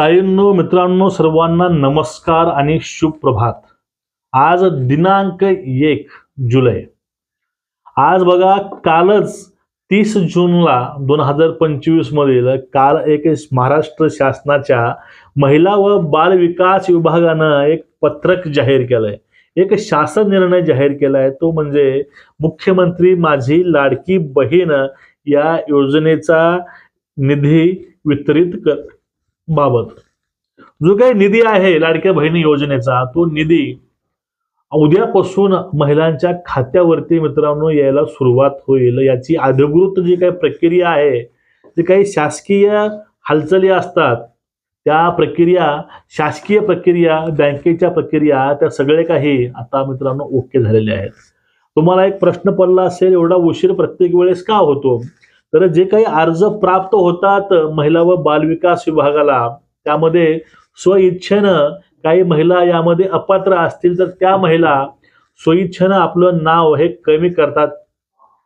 ताईंनो मित्रांनो सर्वांना नमस्कार आणि शुभ प्रभात आज दिनांक एक जुलै. आज बघा कालच तीस जूनला दोन हजार पंचवीस मधील काल एक महाराष्ट्र शासनाच्या महिला व बाल विकास विभागानं एक पत्रक जाहीर केलंय. एक शासन निर्णय जाहीर केलाय. तो म्हणजे मुख्यमंत्री माझी लाडकी बहीण या योजनेचा निधी वितरित कर बाबत. जो काही निधी आहे लाडक्या बहिणी योजनेचा तो निधी उद्यापासून महिलांच्या खात्यावरती मित्रांनो यायला सुरुवात होईल. याची अधिकृत जी काही प्रक्रिया आहे जे काही शासकीय हालचाली असतात त्या प्रक्रिया शासकीय प्रक्रिया बँकेच्या प्रक्रिया त्या सगळे काही आता मित्रांनो ओके झालेले आहेत. तुम्हाला एक प्रश्न पडला असेल एवढा उशीर प्रत्येक वेळेस का होतो? तर जे काही अर्ज प्राप्त होतात महिला व बालविकास विभागाला त्यामध्ये स्वइच्छेनं काही महिला यामध्ये अपात्र असतील तर त्या महिला स्वइच्छेनं आपलं नाव हे कमी करतात.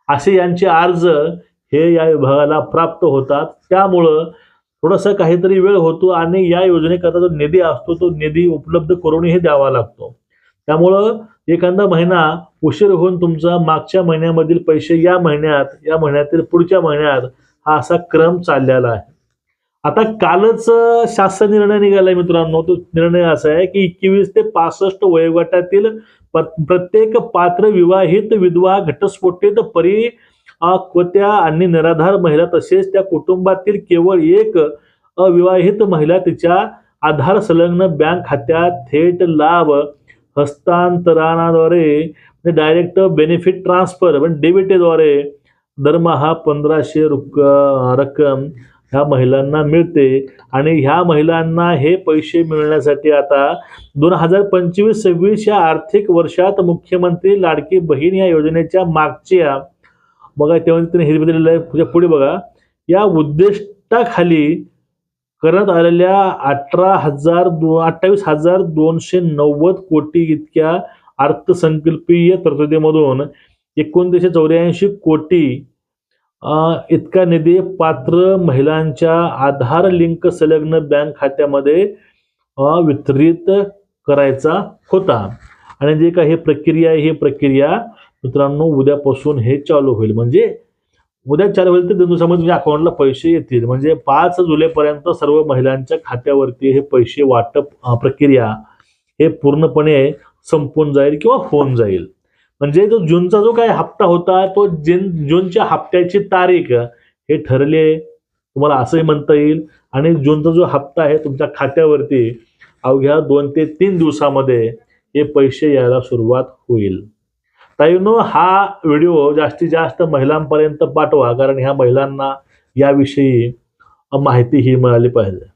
असे यांचे अर्ज हे या विभागाला प्राप्त होतात. त्यामुळं थोडंसं काहीतरी वेळ होतो आणि या योजनेकरता जो निधी असतो तो निधी उपलब्ध करूनही द्यावा लागतो. त्यामुळं एखादा महिना उशीर होऊन तुमचा मागच्या महिन्यामधील पैसे या महिन्यात या महिन्यातील पुढच्या महिन्यात हा असा क्रम चाललेला आहे. आता कालच शासन निर्णय निघालाय मित्रांनो. तो निर्णय असा आहे की एकवीस ते पासष्ट वयोगटातील प्रत्येक पात्र विवाहित विधवा घटस्फोटित परी अं, क्वत्या आणि निराधार महिला तसेच त्या कुटुंबातील केवळ एक अविवाहित महिला तिच्या आधार संलग्न बँक खात्यात थेट लाभ हस्तांतरणाद्वारे डायरेक्ट बेनिफिट ट्रान्सफर म्हणजे डेबिटेद्वारे म्हणजे दरमहा पंधराशे रुक रक्कम ह्या महिलांना मिळते. आणि ह्या महिलांना हे पैसे मिळण्यासाठी आता दोन हजार पंचवीस सव्वीस या आर्थिक वर्षात मुख्यमंत्री लाडकी बहीण या योजनेच्या मागच्या बघा तेव्हा तिने हिरवी दिलेलं आहे. पुढे- पुढे बघा. या उद्दिष्टाखाली करण्यात आलेल्या अठरा हजार दो अठ्ठावीस हजार दोनशे नव्वद कोटी इतक्या अर्थसंकल्पीय तरतुदीमधून एकोणतीसशे चौऱ्याऐंशी कोटी इतका निधी पात्र महिलांच्या आधार लिंक संलग्न बँक खात्यामध्ये वितरित करायचा होता. आणि जे काही प्रक्रिया आहे ही प्रक्रिया मित्रांनो उद्यापासून हे चालू होईल. म्हणजे उद्या चार होईल ते दिवसामध्ये तुमच्या अकाउंटला पैसे येतील. म्हणजे पाच जुलैपर्यंत सर्व महिलांच्या खात्यावरती हे पैसे वाटप प्रक्रिया हे पूर्णपणे संपून जाईल किंवा होऊन जाईल. म्हणजे जो जूनचा जो काही हप्ता होता तो जून जूनच्या हप्त्याची तारीख हे ठरले. तुम्हाला असंही म्हणता येईल. आणि जूनचा जो हप्ता आहे तुमच्या खात्यावरती अवघ्या दोन ते तीन दिवसामध्ये हे पैसे यायला सुरुवात होईल. ताईनो हा व्हिडिओ जास्तीत जास्त महिलांपर्यंत पाठवा कारण ह्या महिलांना याविषयी माहिती ही मिळाली पाहिजे.